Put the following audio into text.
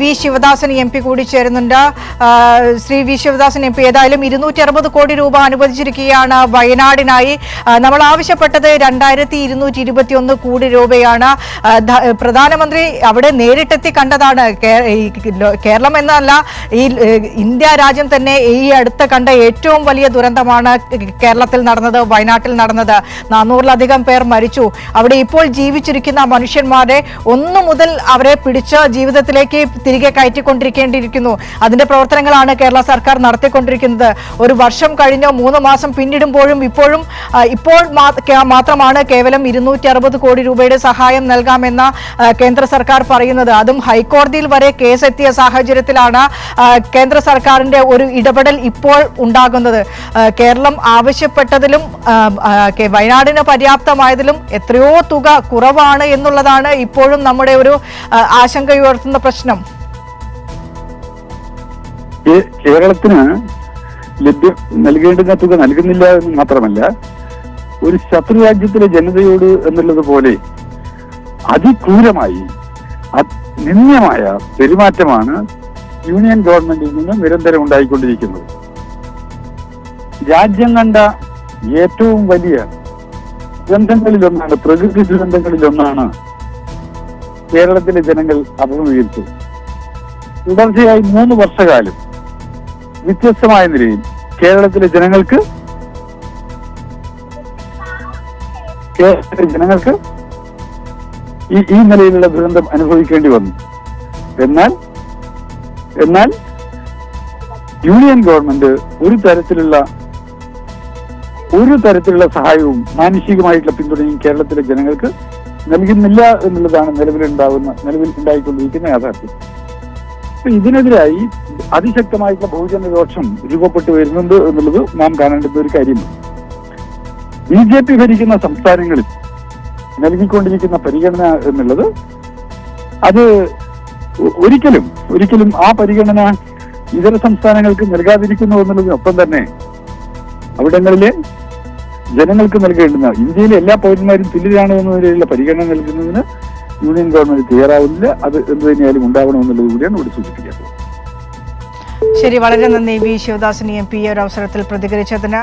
V Sivadasan M P കൂടി ചേരുന്നുണ്ട് Shri V Sivadasan M P ഏതായാലും ഇരുന്നൂറ്റി അറുപത് കോടി രൂപ അനുവദിച്ചിരിക്കുകയാണ് വയനാടിനായി. നമ്മൾ ആവശ്യപ്പെട്ടത് രണ്ടായിരത്തി ഇരുന്നൂറ്റി ഇരുപത്തി ഒന്ന് കോടി രൂപയാണ് പ്രധാനമന്ത്രി അവിടെ നേരിട്ടെത്തി കണ്ടതാണ്. കേരളം എന്നല്ല ഈ ഇന്ത്യ രാജ്യം തന്നെ ഈ അടുത്ത് കണ്ട ഏറ്റവും വലിയ ദുരന്തമാണ് കേരളത്തിൽ നടന്നത് വയനാട്ടിൽ നടന്നത്. നാനൂറിലധികം പേർ മരിച്ചു. അവിടെ ഇപ്പോൾ ജീവിച്ചിരിക്കുന്ന മനുഷ്യന്മാരെ ഒന്നു മുതൽ അവരെ പിടിച്ച ജീവിതത്തിലേക്ക് തിരികെ കയറ്റിക്കൊണ്ടിരിക്കേണ്ടിയിരിക്കുന്നു. അതിന്റെ പ്രവർത്തനങ്ങളാണ് കേരള സർക്കാർ നടത്തിക്കൊണ്ടിരിക്കുന്നത്. ഒരു വർഷം കഴിഞ്ഞോ മൂന്ന് മാസം പിന്നിടുമ്പോഴും ഇപ്പോഴും ഇപ്പോൾ മാത്രമാണ് കേവലം ഇരുന്നൂറ്റി കോടി രൂപയുടെ സഹായം നൽകാമെന്ന കേന്ദ്ര സർക്കാർ പറയുന്നത്. അതും ഹൈക്കോടതിയിൽ വരെ കേസെത്തിയ സാഹചര്യത്തിലാണ് കേന്ദ്ര സർക്കാരിന്റെ ഒരു ഇടപെടൽ ഇപ്പോൾ ഉണ്ടാകുന്നത്. കേരളം ആവശ്യപ്പെട്ടതിലും വയനാടിന് പര്യാപ്തമായതിലും എത്രയോ തുക കുറവാണ് എന്നുള്ളതാണ് ഇപ്പോഴും നമ്മുടെ ഒരു ആശങ്ക ആശങ്കയുയർത്തുന്ന പ്രശ്നം. കേരളത്തിന് ലഭ്യം നൽകേണ്ടുന്ന തുക നൽകുന്നില്ല എന്ന് മാത്രമല്ല ഒരു ശത്രു രാജ്യത്തിലെ ജനതയോട് എന്നുള്ളത് പോലെ അതിക്രൂരമായി അത് നിന്ദ്യമായ പെരുമാറ്റമാണ് യൂണിയൻ ഗവൺമെന്റിൽ നിന്ന് നിരന്തരം ഉണ്ടായിക്കൊണ്ടിരിക്കുന്നത്. രാജ്യം കണ്ട ഏറ്റവും വലിയ ദുരന്തങ്ങളിലൊന്നാണ് പ്രകൃതി ദുരന്തങ്ങളിലൊന്നാണ് കേരളത്തിലെ ജനങ്ങൾ അഭിമുഖീകരിച്ചത്. തുടർച്ചയായി മൂന്ന് വർഷകാലം വ്യത്യസ്തമായ നിലയിൽ കേരളത്തിലെ ജനങ്ങൾക്ക് കേരളത്തിലെ ജനങ്ങൾക്ക് ഈ ഈ നിലയിലുള്ള ദുരന്തം അനുഭവിക്കേണ്ടി വന്നു. എന്നാൽ എന്നാൽ യൂണിയൻ ഗവൺമെന്റ് ഒരു തരത്തിലുള്ള ഒരു തരത്തിലുള്ള സഹായവും മാനുഷികമായിട്ടുള്ള പിന്തുണയും കേരളത്തിലെ ജനങ്ങൾക്ക് നൽകുന്നില്ല എന്നുള്ളതാണ് നിലവിലുണ്ടാവുന്ന നിലവിൽ ഉണ്ടായിക്കൊണ്ടിരിക്കുന്ന യാഥാർത്ഥ്യം. അപ്പൊ ഇതിനെതിരായി അതിശക്തമായിട്ടുള്ള ബഹുജന രോഷം രൂപപ്പെട്ടു വരുന്നുണ്ട് എന്നുള്ളത് നാം കാണേണ്ടുന്ന ഒരു കാര്യമാണ്. ബി ജെ പി ഭരിക്കുന്ന സംസ്ഥാനങ്ങളിൽ നൽകിക്കൊണ്ടിരിക്കുന്ന പരിഗണന എന്നുള്ളത് അത് ഒരിക്കലും ഒരിക്കലും ആ പരിഗണന ഇതര സംസ്ഥാനങ്ങൾക്ക് നൽകാതിരിക്കുന്നു എന്നുള്ളതിനൊപ്പം തന്നെ അവിടങ്ങളിലെ ജനങ്ങൾക്ക് നൽകേണ്ടുന്ന ഇന്ത്യയിലെ എല്ലാ പൗരന്മാരും തുല്യരാണ് എന്ന നിലയിലുള്ള പരിഗണന നൽകുന്നതിന് യൂണിയൻ ഗവൺമെന്റ് തയ്യാറാവുന്നില്ല. അത് എന്ത് തന്നെയായാലും ഉണ്ടാവണമെന്നുള്ളത് കൂടിയാണ് ഇവിടെ സൂചിപ്പിക്കുന്നത് ശരി വളരെ നന്ദി വി ശിവദാസൻ എം പി ഒരു അവസരത്തിൽ പ്രതികരിച്ചതിന്.